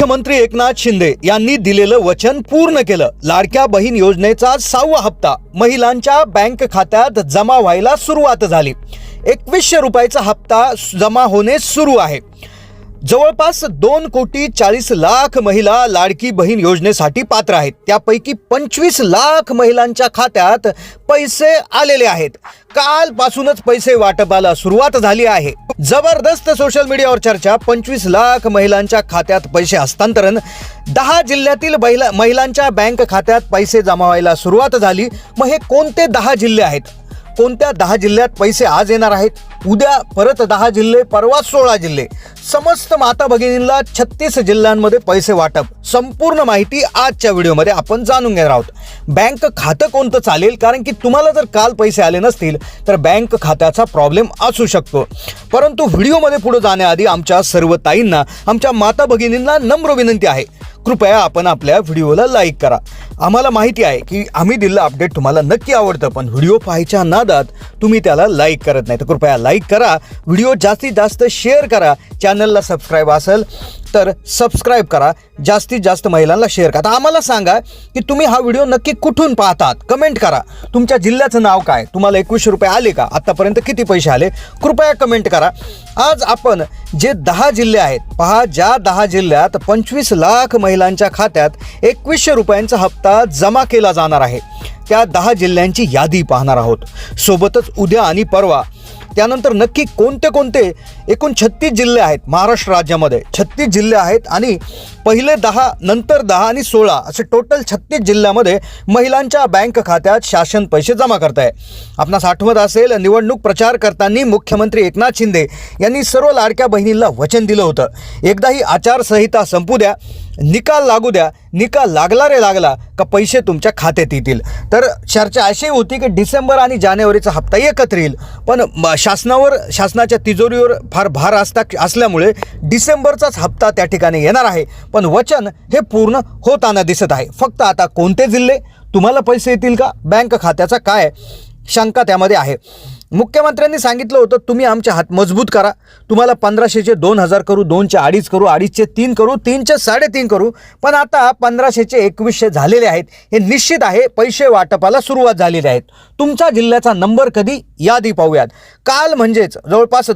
मुख्यमंत्री एकनाथ शिंदे यांनी दिलेलं वचन पूर्ण केलं. लाडक्या बहीण योजनेचा सहावा हप्ता महिलांच्या बँक खात्यात जमा व्हायला सुरुवात झाली. एकवीसशे रुपयाचा हप्ता जमा होणे सुरू आहे. जवळपास दोन कोटी चाळीस लाख महिला लाडकी बहीण योजनेसाठी पात्र आहेत. त्यापैकी पंचवीस लाख महिलांच्या खात्यात पैसे आलेले आहेत. कालपासूनच पैसे वाटपाला सुरुवात झाली आहे. जबरदस्त सोशल मीडियावर चर्चा. पंचवीस लाख महिलांच्या खात्यात पैसे हस्तांतरण. दहा जिल्ह्यातील महिला महिलांच्या बँक खात्यात पैसे जमा व्हायला सुरुवात झाली. मग हे कोणते दहा जिल्हे आहेत? कोणत्या दहा जिल्ह्यात पैसे आज येणार आहेत? उद्या परत दहा जिल्हे परवा सोळा जिल्हे. समस्त माता भगिनींना छत्तीस जिल्ह्यांमध्ये पैसे वाटप. संपूर्ण माहिती आजच्या व्हिडिओमध्ये आपण जाणून घेणार आहोत. बँक खातं कोणतं चालेल? कारण की तुम्हाला जर काल पैसे आले नसतील तर बँक खात्याचा प्रॉब्लेम असू शकतो. परंतु व्हिडिओमध्ये पुढे जाण्याआधी आमच्या सर्व ताईंना आमच्या माता भगिनींना नम्र विनंती आहे. कृपया आपण आपल्या व्हिडिओला लाईक करा. आम्हाला माहिती आहे की आम्ही दिलेलं अपडेट तुम्हाला नक्की आवडतं पण व्हिडिओ पाहायच्या नादात तुम्ही त्याला लाईक करत नाही. तर कृपया लाईक करा व्हिडिओ जास्तीत जास्त शेअर करा. चॅनलला सबस्क्राईब असेल तर सबस्क्राईब करा. जास्तीत जास्त महिलांना शेअर करा. आम्हाला सांगा की तुम्ही हा व्हिडिओ नक्की कुठून पाहतात? कमेंट करा. तुमच्या जिल्ह्याचं नाव काय? तुम्हाला एकवीसशे रुपये आले का? आत्तापर्यंत किती पैसे आले? कृपया कमेंट करा. आज आपण जे दहा जिल्हे आहेत पहा ज्या दहा जिल्ह्यात पंचवीस लाख महिलांच्या खात्यात एकवीसशे रुपयांचा हप्ता जमा केला जाणार आहे. त्या दहा जिल्ह्यांची यादी पाहणार आहोत. सोबतच उद्या आणि परवा त्यानंतर नक्की कोणते कोणते एकूण छत्तीस जिल्हे आहेत महाराष्ट्र राज्यामध्ये? छत्तीस जिल्हे आहेत आणि पहिले दहा नंतर दहा आणि सोळा असे टोटल छत्तीस जिल्ह्यामध्ये महिलांच्या बँक खात्यात शासन पैसे जमा करत आहे आपणास आठवत असेल निवडणूक प्रचार करताना मुख्यमंत्री एकनाथ शिंदे यांनी सर्व लाडक्या बहिणींना वचन दिलं होतं. एकदा ही आचारसंहिता संपू द्या निकाल लागू द्या निकाल लागला रे लागला का पैसे तुमच्या खात्यात येतील? तर चर्चा अशी होती की डिसेंबर आणि जानेवारीचा हप्ता एकत्र येईल पण शासनावर शासनाच्या तिजोरीवर फार भार असता असल्यामुळे डिसेंबरचाच हप्ता त्या ठिकाणी येणार आहे. पण वचन हे पूर्ण होताना दिसत आहे. फक्त आता कोणते जिल्हे? तुम्हाला पैसे येतील का? बँक खात्याचा काय शंका त्यामध्ये आहे. मुख्यमंत्र्यांनी सांगितलं होतं तुम्ही आमचे हात मजबूत करा. तुम्हाला पंधराशेचे दोन हजार करू दोनचे अडीच करू अडीचचे तीन करू तीनचे साडेतीन करू. पण आता पंधराशेचे एकवीसशे झालेले आहेत. हे निश्चित आहे पैसे वाटपाला सुरुवात झालेली आहेत. तुमच्या जिल्ह्याचा नंबर कधी यादी पाहूयात. काल म्हणजेच जवळपास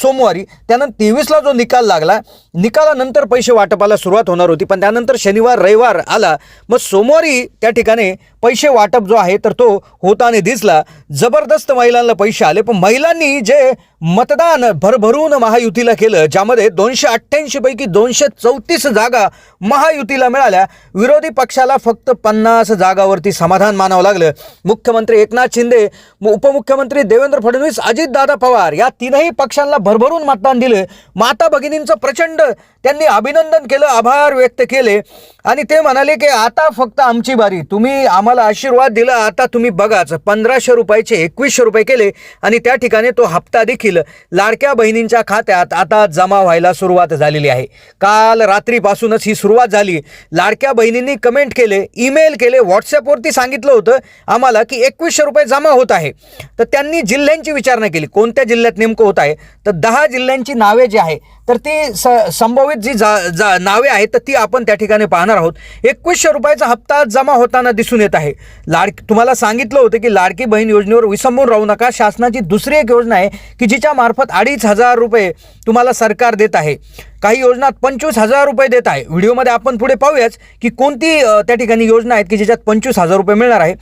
सोमवारी त्यानंतर तेवीसला जो निकाल लागला निकालानंतर पैसे वाटपाला सुरुवात होणार होती. पण त्यानंतर शनिवार रविवार आला. मग सोमवारी त्या ठिकाणी पैसे वाटप जो आहे तर तो होताना दिसला. जबरदस्त महिलांना पैसे आले पण महिलांनी जे मतदान भरभरून महायुतीला केलं ज्यामध्ये दोनशे अठ्ठ्याऐंशी पैकी दोनशे चौतीस जागा महायुतीला मिळाल्या. विरोधी पक्षाला फक्त पन्नास जागावरती समाधान मानावं लागलं. मुख्यमंत्री एकनाथ शिंदे उपमुख्यमंत्री देवेंद्र फडणवीस अजितदादा पवार या तीनही पक्षांना भरभरून मतदान दिलं. माता भगिनींचं प्रचंड त्यांनी अभिनंदन केलं आभार व्यक्त केले. आणि ते म्हणाले की आता फक्त आमची बारी. तुम्ही आम्हाला आशीर्वाद दिला आता तुम्ही बघाच. पंधराशे रुपयाचे एकवीसशे रुपये केले आणि त्या ठिकाणी तो हप्ता देखील लाडक्या बहिणींच्या खात्यात आता जमा व्हायला सुरुवात झालेली आहे. काल रात्रीपासूनच ही सुरुवात झाली. लाडक्या बहिणींनी कमेंट केले ईमेल केले व्हॉट्सअपवरती सांगितलं होतं आम्हाला की एकवीसशे रुपये जमा होत आहे. तर त्यांनी जिल्ह्यांची विचारणा केली. कोणत्या जिल्ह्यात नेमकं होत आहे? तर दहा जिल्ह्यांची नावे जी आहे तर ती स संभावित जी जा जा नावे आहेत तर ती आपण त्या ठिकाणी पाहणार आहोत. एकवीसशे रुपयाचा हप्ता जमा होताना दिसून येत आहे. लाड तुम्हाला सांगितलं होतं की लाडकी बहीण योजनेवर विसंबून राहू नका. शासनाची दुसरी एक योजना आहे की जिच्या मार्फत अडीच हजार रुपये तुम्हाला सरकार देत आहे. काही योजनात पंचवीस हजार रुपये देत आहे. व्हिडिओमध्ये आपण पुढे पाहूयाच की कोणती त्या ठिकाणी योजना आहेत की ज्याच्यात पंचवीस हजार रुपये मिळणार आहे.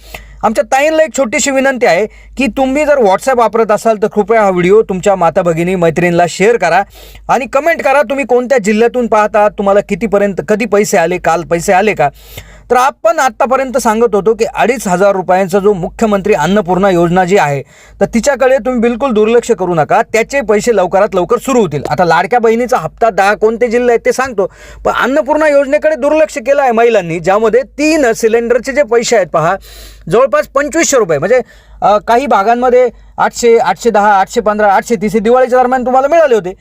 आमच्या ताईंना एक छोटीशी विनंती आहे की तुम्ही जर व्हॉट्सअप वापरत असाल तर कृपया हा व्हिडिओ तुमच्या माता भगिनी मैत्रिणीला शेअर करा आणि कमेंट करा तुम्ही कोणत्या जिल्ह्यातून पाहता तुम्हाला कितीपर्यंत कधी पैसे आले काल पैसे आले का? तर आपण आत्तापर्यंत सांगत होतो की अडीच हजार रुपयांचा जो मुख्यमंत्री अन्नपूर्णा योजना जी आहे तर तिच्याकडे तुम्ही बिलकुल दुर्लक्ष करू नका. त्याचे पैसे लवकरात लवकर सुरू होतील. आता लाडक्या बहिणीचा हप्ता दहा कोणते जिल्हे आहेत ते सांगतो. पण अन्नपूर्णा योजनेकडे दुर्लक्ष केलं आहे महिलांनी ज्यामध्ये तीन सिलेंडरचे जे पैसे आहेत पहा जवळपास पंचवीसशे रुपये म्हणजे काही भागांमध्ये आठशे आठशे दहा आठशे पंधरा आठशे तीस हे दिवाळीच्या दरम्यान तुम्हाला मिळाले होते.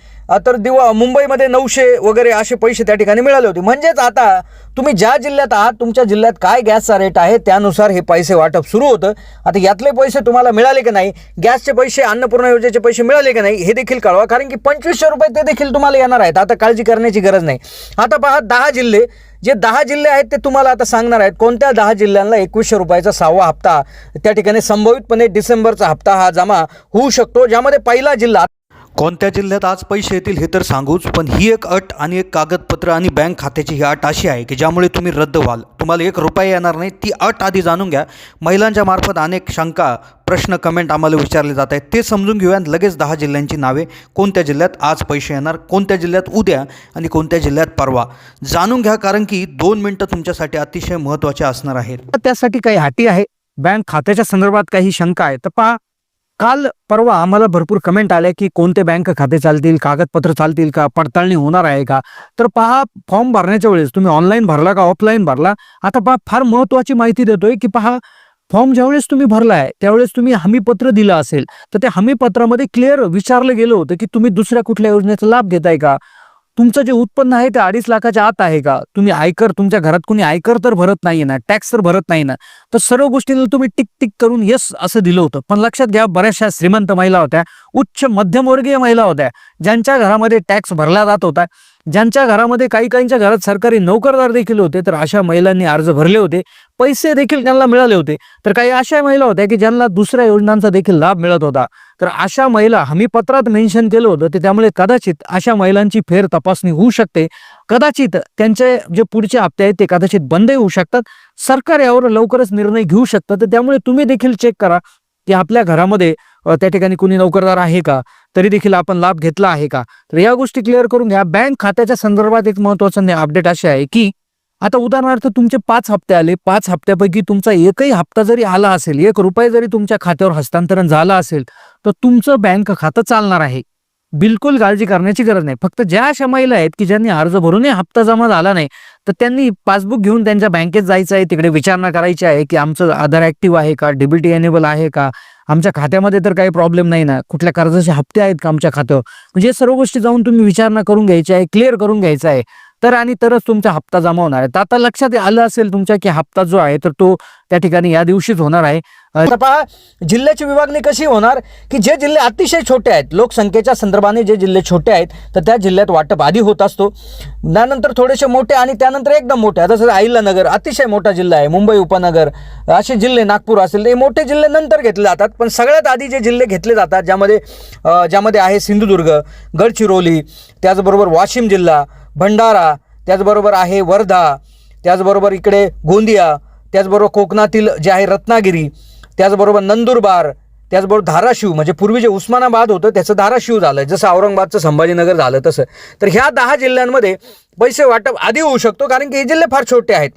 तर दिवा मुंबईमध्ये नऊशे वगैरे असे पैसे त्या ठिकाणी मिळाले होते. म्हणजेच आता तुम्ही ज्या जिल्ह्यात आहात तुमच्या जिल्ह्यात काय गॅसचा रेट आहे त्यानुसार हे पैसे वाटप सुरू होतं. आता यातले पैसे तुम्हाला मिळाले की नाही गॅसचे पैसे अन्नपूर्णा योजनेचे पैसे मिळाले की नाही हे देखील कळवा. कारण की पंचवीसशे रुपये ते देखील तुम्हाला येणार आहेत. आता काळजी करण्याची गरज नाही. आता पहा दहा जिल्हे जे दहा जिल्हे आहेत ते तुम्हाला आता सांगणार आहेत. कोणत्या दहा जिल्ह्यांना एकवीसशे रुपयाचा सहावा हप्ता त्या ठिकाणी संभवितपणे डिसेंबरचा हप्ता हा जमा होऊ शकतो ज्यामध्ये पहिला जिल्हा कोणत्या जिल्ह्यात आज पैसे येतील हे तर सांगूच पण ही एक अट आणि एक कागदपत्र आणि बँक खात्याची ही अट अशी आहे की ज्यामुळे तुम्ही रद्द व्हाल. तुम्हाला एक रुपया येणार नाही ती अट आधी जाणून घ्या. महिलांच्या मार्फत अनेक शंका प्रश्न कमेंट आम्हाला विचारले जात आहेत. ते समजून घेऊया आणि लगेच दहा जिल्ह्यांची नावे. कोणत्या जिल्ह्यात आज पैसे येणार कोणत्या जिल्ह्यात उद्या आणि कोणत्या जिल्ह्यात परवा? जाणून घ्या कारण की दोन मिनटं तुमच्यासाठी अतिशय महत्त्वाचे असणार आहेत. त्यासाठी काही हाटी आहे. बँक खात्याच्या संदर्भात काही शंका आहे तर पहा काल परवा आम्हाला भरपूर कमेंट आल्या की कोणते बँक खाते चालतील कागदपत्र चालतील का पडताळणी होणार आहे का? तर पहा फॉर्म भरण्याच्या वेळेस तुम्ही ऑनलाईन भरला का ऑफलाईन भरला? आता पहा फार महत्वाची माहिती देतोय की पहा फॉर्म ज्यावेळेस तुम्ही भरलाय त्यावेळेस तुम्ही हमीपत्र दिलं असेल तर त्या हमीपत्रामध्ये क्लिअर विचारलं गेलं होतं की तुम्ही दुसऱ्या कुठल्या योजनेचा लाभ घेताय का? तुमचं जे उत्पन्न आहे ते अडीच लाखाच्या आत आहे का? तुम्ही आयकर तुमच्या घरात कोणी आयकर तर भरत नाही ना टॅक्स तर भरत नाही ना. तर सर्व गोष्टीला तुम्ही टिक टिक करून येस असं दिलं होतं. पण लक्षात घ्या बऱ्याचशा श्रीमंत महिला होत्या उच्च मध्यमवर्गीय महिला होत्या ज्यांच्या घरामध्ये टॅक्स भरला जात होता. ज्यांच्या घरामध्ये काही काहींच्या घरात सरकारी नोकरदार देखील होते तर अशा महिलांनी अर्ज भरले होते. पैसे देखील त्यांना मिळाले होते. तर काही अशा महिला होत्या की ज्यांना दुसऱ्या योजनांचा देखील लाभ मिळत होता. तर अशा महिला हमीपत्रात मेन्शन केलं होतं ते त्यामुळे कदाचित अशा महिलांची फेर तपासणी होऊ शकते. कदाचित त्यांचे जे पुढचे हप्ते आहेत ते कदाचित बंदही होऊ शकतात. सरकार यावर लवकरच निर्णय घेऊ शकतं. तर त्यामुळे तुम्ही देखील चेक करा की आपल्या घरामध्ये त्या ठिकाणी कुणी नोकरदार आहे का? तरी देखील आपण लाभ घेतला आहे का? तर या गोष्टी क्लिअर करून घ्या. बँक खात्याच्या संदर्भात एक महत्वाचं अपडेट असे आहे की आता उदाहरणार्थ तुमचे पाच हप्ते आले. पाच हप्त्यापैकी तुमचा एकही हप्ता जरी आला असेल एक रुपये जरी तुमच्या खात्यावर हस्तांतरण झालं असेल तर तुमचं बँक खातं चालणार आहे. बिलकुल काळजी करण्याची गरज नाही. फक्त ज्या अशा महिला आहेत की ज्यांनी अर्ज भरूनही हप्ता जमा झाला नाही तर त्यांनी पासबुक घेऊन त्यांच्या बँकेत जायचं आहे तिकडे विचारणा करायची आहे की आमचं आधार ऍक्टिव्ह आहे का डीबीटी एनेबल आहे का? आमच्या खात्यामध्ये तर काही प्रॉब्लेम नाही ना. कुठल्या कर्जाचे हप्ते आहेत का आमच्या खात्यावर? म्हणजे सर्व गोष्टी जाऊन तुम्ही विचारणा करून घ्यायची आहे क्लिअर करून घ्यायचं आहे. तर आणि तरच तुमचा हप्ता जमा होणार आहे. तर आता लक्षात आलं असेल तुमच्या की हप्ता जो आहे तर तो त्या ठिकाणी या दिवशीच होणार आहे. आता पहा जिल्ह्याची विभागणी कशी होणार की जे जिल्हे अतिशय छोटे आहेत लोकसंख्येच्या संदर्भाने जे जिल्हे छोटे आहेत तर त्या जिल्ह्यात वाटप आधी होत असतो. त्यानंतर थोडेसे मोठे आणि त्यानंतर एकदम मोठे. आता जसं अहिल्यानगर अतिशय मोठा जिल्हा आहे मुंबई उपनगर असे जिल्हे नागपूर असेल ते मोठे जिल्हे नंतर घेतले जातात. पण सगळ्यात आधी जे जिल्हे घेतले जातात ज्यामध्ये ज्यामध्ये आहे सिंधुदुर्ग गडचिरोली त्याचबरोबर वाशिम जिल्हा भंडारा त्याचबरोबर आहे वर्धा त्याचबरोबर इकडे गोंदिया त्याचबरोबर कोकणातील जे आहे रत्नागिरी त्याचबरोबर नंदुरबार त्याचबरोबर धाराशिव म्हणजे पूर्वी जे उस्मानाबाद होतं त्याचं धाराशिव झालं जसं औरंगाबादचं संभाजीनगर झालं तसं. तर ह्या दहा जिल्ह्यांमध्ये पैसे वाटप आधी होऊ शकतो कारण की हे जिल्हे फार छोटे आहेत.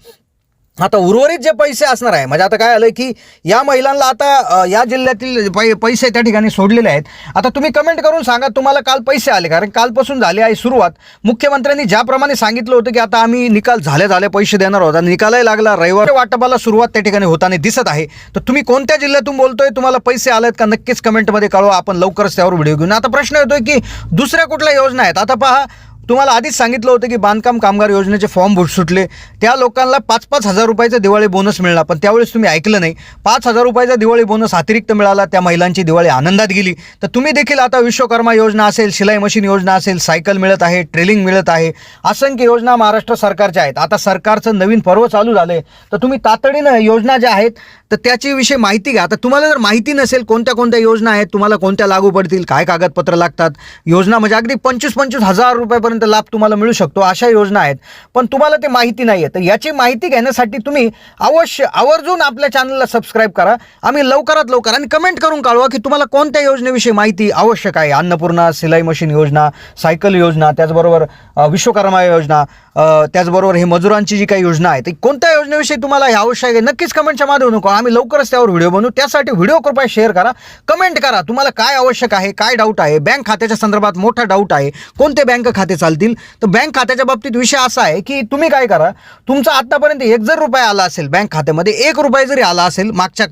आता उर्वरित जे पैसे असणार आहे म्हणजे आता काय आलं की या महिलांना आता या जिल्ह्यातील पै पैसे त्या ठिकाणी सोडलेले आहेत. आता तुम्ही कमेंट करून सांगा तुम्हाला काल पैसे आले कारण कालपासून झाली आहे सुरुवात. मुख्यमंत्र्यांनी ज्याप्रमाणे सांगितलं होतं की आता आम्ही निकाल झाले झाले पैसे देणार होता निकालही लागला रविवार वाटपाला सुरुवात त्या ठिकाणी होताना दिसत आहे. तर तुम्ही कोणत्या जिल्ह्यातून बोलतोय तुम्हाला पैसे आलेत का नक्कीच कमेंटमध्ये कळवा आपण लवकरच त्यावर व्हिडिओ घेऊन आता प्रश्न येतोय की दुसऱ्या कुठल्या योजना आहेत? आता पहा तुम्हाला आधीच सांगितलं होतं की बांधकाम कामगार योजनेचे फॉर्म भुट सुटले. त्या लोकांना पाच पाच हजार रुपयाचा दिवाळी बोनस मिळाला. पण त्यावेळेस तुम्ही ऐकलं नाही. पाच हजार रुपयाचा दिवाळी बोनस अतिरिक्त मिळाला. त्या महिलांची दिवाळी आनंदात गेली. तर तुम्ही देखील आता विश्वकर्मा योजना असेल शिलाई मशीन योजना असेल सायकल मिळत आहे ट्रेलिंग मिळत आहे असंख्य योजना महाराष्ट्र सरकारच्या आहेत. आता सरकारचं नवीन पर्व चालू झालं आहे तर तुम्ही तातडीनं योजना ज्या आहेत तर त्याची विषयी माहिती घ्या. आता तुम्हाला जर माहिती नसेल कोणत्या कोणत्या योजना आहेत तुम्हाला कोणत्या लागू पडतील काय कागदपत्र लागतात योजना म्हणजे अगदी पंचवीस पंचवीस हजार रुपयापर्यंत लाभ तुम्हाला मिळू शकतो अशा योजना आहेत. पण तुम्हाला ते माहिती नाही आहे तर याची माहिती घेण्यासाठी तुम्ही अवश्य आवर्जून आपल्या चॅनलला सबस्क्राईब करा. आम्ही लवकरात लवकर आणि कमेंट करून कळवा की तुम्हाला कोणत्या योजनेविषयी माहिती आवश्यक आहे. अन्नपूर्णा सिलाई मशीन योजना सायकल योजना त्याचबरोबर विश्वकर्मा योजना त्याचबरोबर हे मजुरांची जी काही योजना आहे ती कोणत्या योजनेविषयी तुम्हाला हे आवश्यक आहे नक्कीच कमेंटच्या माध्यमातून आम्ही लवकरच त्यावर व्हिडिओ बनवू. त्यासाठी व्हिडिओ कृपया शेअर करा. कमेंट करा तुम्हाला काय आवश्यक आहे काय डाऊट आहे? बँक खात्याच्या संदर्भात मोठा डाऊट आहे. कोणते बँक खाते चालतील? तर बँक खात्याच्या बाबतीत विषय असा आहे की तुम्ही काय करा तुमचा आत्तापर्यंत एक जर रुपये आला असेल बँक खात्यामध्ये एक रुपये जरी आला असेल मागच्या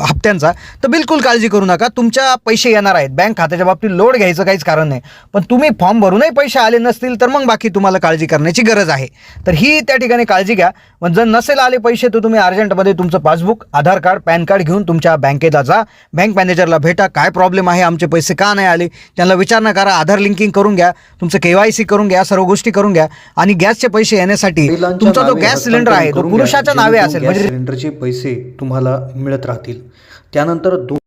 हप्त्यांचा तर बिलकुल काळजी करू नका. तुमच्या पैसे येणार आहेत. बँक खात्याच्या बाबतीत लोड घ्यायचं काहीच कारण नाही. पण तुम्ही फॉर्म भरूनही पैसे आले नसतील तर मग बाकी तुम्हाला काळजी करण्याची गरज आहे. तर ही त्या ठिकाणी काळजी घ्या. पण जर नसेल आले पैसे तर तुम्ही अर्जंटमध्ये तुमचं passbook Aadhaar card PAN card घेऊन तुमच्या बँकेला जा. बँक मॅनेजरला भेटा काय प्रॉब्लेम आहे आमचे पैसे का नाही आले? त्यांना विचारणा करा आधार लिंकिंग करून घ्या तुमचं केवायसी करून घ्या सर्व गोष्टी करून घ्या. आणि गॅसचे पैसे येण्यासाठी तुमचा जो गॅस सिलेंडर आहे तो पुरुषाच्या नावे असेल. म्हणजे सिलेंडरचे पैसे तुम्हाला मिळत राहतील. त्यानंतर दोन